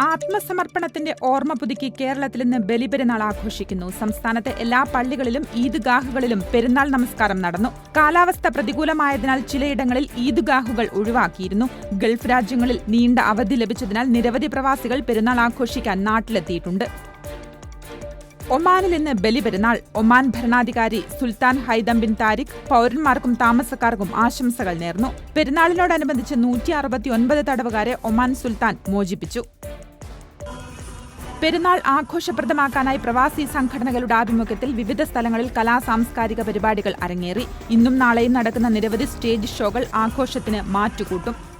ആത്മസമർപ്പണത്തിന്റെ ഓർമ്മ പുതുക്കി കേരളത്തിൽ നിന്ന് ബലിപെരുന്നാൾ ആഘോഷിക്കുന്നു. സംസ്ഥാനത്തെ എല്ലാ പള്ളികളിലും ഈദ്ഗാഹുകളിലും പെരുന്നാൾ നമസ്കാരം നടന്നു. കാലാവസ്ഥ പ്രതികൂലമായതിനാൽ ചിലയിടങ്ങളിൽ ഈദ്ഗാഹുകൾ ഒഴിവാക്കിയിരുന്നു. ഗൾഫ് രാജ്യങ്ങളിൽ നീണ്ട അവധി ലഭിച്ചതിനാൽ നിരവധി പ്രവാസികൾ പെരുന്നാൾ ആഘോഷിക്കാൻ നാട്ടിലെത്തിയിട്ടുണ്ട്. ഒമാനിൽ ഇന്ന് ബലിപെരുന്നാൾ ഒമാൻ ഭരണാധികാരി സുൽത്താൻ ഹൈദം ബിൻ താരിഖ് പൌരന്മാർക്കും താമസക്കാർക്കും ആശംസകൾ നേർന്നു. പെരുന്നാളിനോടനുബന്ധിച്ച് നൂറ്റി അറുപത്തിയൊൻപത് തടവുകാരെ ഒമാൻ സുൽത്താൻ മോചിപ്പിച്ചു. പെരുന്നാൾ ആഘോഷപ്രദമാക്കാനായി പ്രവാസി സംഘടനകളുടെ ആഭിമുഖ്യത്തിൽ വിവിധ സ്ഥലങ്ങളിൽ കലാ സാംസ്കാരിക പരിപാടികൾ അരങ്ങേറി. ഇന്നും നാളെയും നടക്കുന്ന നിരവധി സ്റ്റേജ് ഷോകൾ ആഘോഷത്തിന് മാറ്റുകൂട്ടും.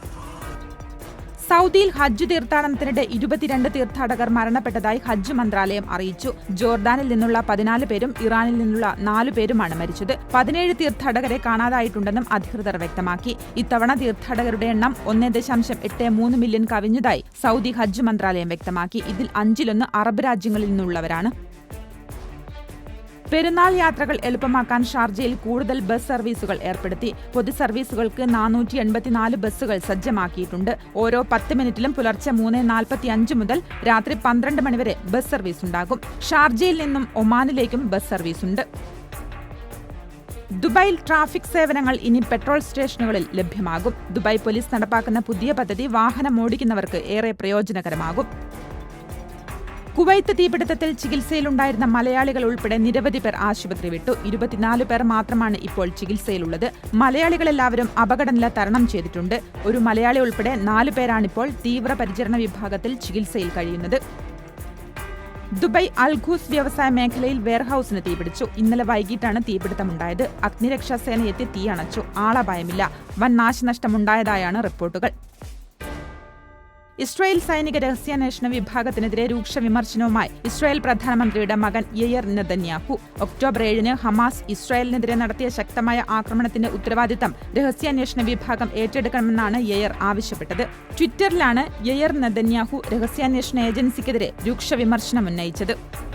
സൗദിയിൽ ഹജ്ജ് തീർത്ഥാടനത്തിനിടെ ഇരുപത്തിരണ്ട് തീർത്ഥാടകർ മരണപ്പെട്ടതായി ഹജ്ജ് മന്ത്രാലയം അറിയിച്ചു. ജോർദാനിൽ നിന്നുള്ള പതിനാല് പേരും ഇറാനിൽ നിന്നുള്ള നാലു പേരുമാണ് മരിച്ചത്. പതിനേഴ് തീർത്ഥാടകരെ കാണാതായിട്ടുണ്ടെന്നും അധികൃതർ വ്യക്തമാക്കി. ഇത്തവണ തീർത്ഥാടകരുടെ എണ്ണം ഒന്നേ ദശാംശം എട്ട് മൂന്ന് മില്യൺ കവിഞ്ഞതായി സൗദി ഹജ്ജ് മന്ത്രാലയം വ്യക്തമാക്കി. ഇതിൽ അഞ്ചിലൊന്ന് അറബ് രാജ്യങ്ങളിൽ നിന്നുള്ളവരാണ് പെരുന്നാൾ യാത്രകൾ എളുപ്പമാക്കാൻ ഷാർജയിൽ കൂടുതൽ ബസ് സർവീസുകൾ ഏർപ്പെടുത്തി. പൊതു സർവീസുകൾക്ക് നാനൂറ്റി എൺപത്തിനാല് ബസ്സുകൾ സജ്ജമാക്കിയിട്ടുണ്ട്. ഓരോ പത്ത് മിനിറ്റിലും പുലർച്ചെ മൂന്ന് നാൽപ്പത്തി അഞ്ച് മുതൽ രാത്രി പന്ത്രണ്ട് മണിവരെ ബസ് സർവീസ് ഉണ്ടാകും. ഷാർജയിൽ നിന്നും ഒമാനിലേക്കും ബസ് സർവീസ് ഉണ്ട്. ദുബായിൽ ട്രാഫിക് സേവനങ്ങൾ ഇനി പെട്രോൾ സ്റ്റേഷനുകളിൽ ലഭ്യമാകും. ദുബായ് പോലീസ് നടപ്പാക്കുന്ന പുതിയ പദ്ധതി വാഹനം ഓടിക്കുന്നവർക്ക് ഏറെ പ്രയോജനകരമാകും. കുവൈത്ത് തീപിടുത്തത്തിൽ ചികിത്സയിലുണ്ടായിരുന്ന മലയാളികൾ ഉൾപ്പെടെ നിരവധി പേർ ആശുപത്രി വിട്ടു. ഇരുപത്തിനാല് പേർ മാത്രമാണ് ഇപ്പോൾ ചികിത്സയിലുള്ളത്. മലയാളികളെല്ലാവരും അപകടനില തരണം ചെയ്തിട്ടുണ്ട്. ഒരു മലയാളി ഉൾപ്പെടെ നാലു പേരാണിപ്പോൾ തീവ്രപരിചരണ വിഭാഗത്തിൽ ചികിത്സയിൽ കഴിയുന്നത്. ദുബൈ അൽഖൂസ് വ്യവസായ മേഖലയിൽ വെയർഹൌസിന് തീപിടിച്ചു. ഇന്നലെ വൈകിട്ടാണ് തീപിടുത്തമുണ്ടായത്. അഗ്നിരക്ഷാസേന എത്തി തീയണച്ചു ആളപായമില്ല. വൻ നാശനഷ്ടമുണ്ടായതായാണ് റിപ്പോർട്ടുകൾ. ഇസ്രായേൽ സൈനിക രഹസ്യാന്വേഷണ വിഭാഗത്തിനെതിരെ രൂക്ഷ വിമർശനവുമായി ഇസ്രായേൽ പ്രധാനമന്ത്രിയുടെ മകൻ യയർ നെതന്യാഹു. ഒക്ടോബർ ഏഴിന് ഹമാസ് ഇസ്രായേലിനെതിരെ നടത്തിയ ശക്തമായ ആക്രമണത്തിന്റെ ഉത്തരവാദിത്തം രഹസ്യാന്വേഷണ വിഭാഗം ഏറ്റെടുക്കണമെന്നാണ് യയർ ആവശ്യപ്പെട്ടത്. ട്വിറ്ററിലാണ് യയർ നെതന്യാഹു രഹസ്യാന്വേഷണ ഏജൻസിക്കെതിരെ രൂക്ഷ വിമർശനം ഉന്നയിച്ചത്.